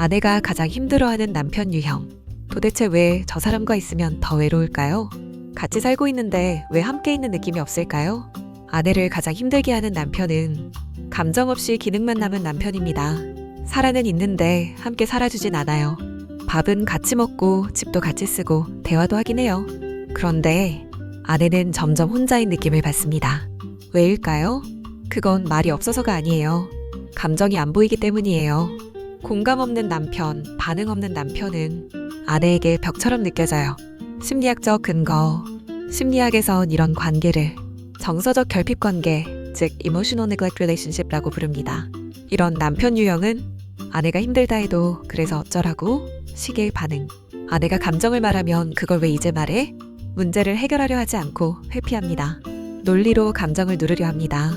아내가 가장 힘들어하는 남편 유형. 도대체 왜 저 사람과 있으면 더 외로울까요? 같이 살고 있는데 왜 함께 있는 느낌이 없을까요? 아내를 가장 힘들게 하는 남편은 감정 없이 기능만 남은 남편입니다. 살아는 있는데 함께 살아주진 않아요. 밥은 같이 먹고 집도 같이 쓰고 대화도 하긴 해요. 그런데 아내는 점점 혼자인 느낌을 받습니다. 왜일까요? 그건 말이 없어서가 아니에요. 감정이 안 보이기 때문이에요. 공감 없는 남편, 반응 없는 남편은 아내에게 벽처럼 느껴져요. 심리학적 근거. 심리학에선 이런 관계를 정서적 결핍 관계, 즉 emotional neglect relationship라고 부릅니다. 이런 남편 유형은 아내가 힘들다 해도 그래서 어쩌라고 식의 반응. 아내가 감정을 말하면 그걸 왜 이제 말해? 문제를 해결하려 하지 않고 회피합니다. 논리로 감정을 누르려 합니다.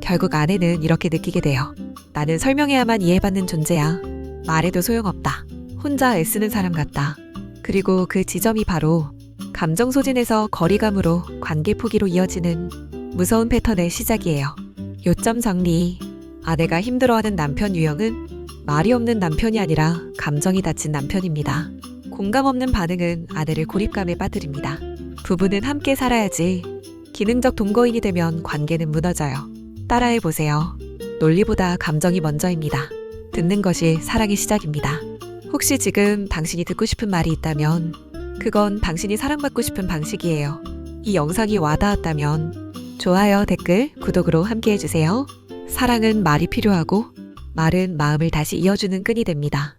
결국 아내는 이렇게 느끼게 돼요. 나는 설명해야만 이해받는 존재야. 말해도 소용없다. 혼자 애쓰는 사람 같다. 그리고 그 지점이 바로 감정 소진에서 거리감으로 관계 포기로 이어지는 무서운 패턴의 시작이에요. 요점 정리. 아내가 힘들어하는 남편 유형은 말이 없는 남편이 아니라 감정이 다친 남편입니다. 공감 없는 반응은 아내를 고립감에 빠뜨립니다. 부부는 함께 살아야지. 기능적 동거인이 되면 관계는 무너져요. 따라해 보세요. 논리보다 감정이 먼저입니다. 듣는 것이 사랑의 시작입니다. 혹시 지금 당신이 듣고 싶은 말이 있다면 그건 당신이 사랑받고 싶은 방식이에요. 이 영상이 와닿았다면 좋아요, 댓글, 구독으로 함께 해주세요. 사랑은 말이 필요하고 말은 마음을 다시 이어주는 끈이 됩니다.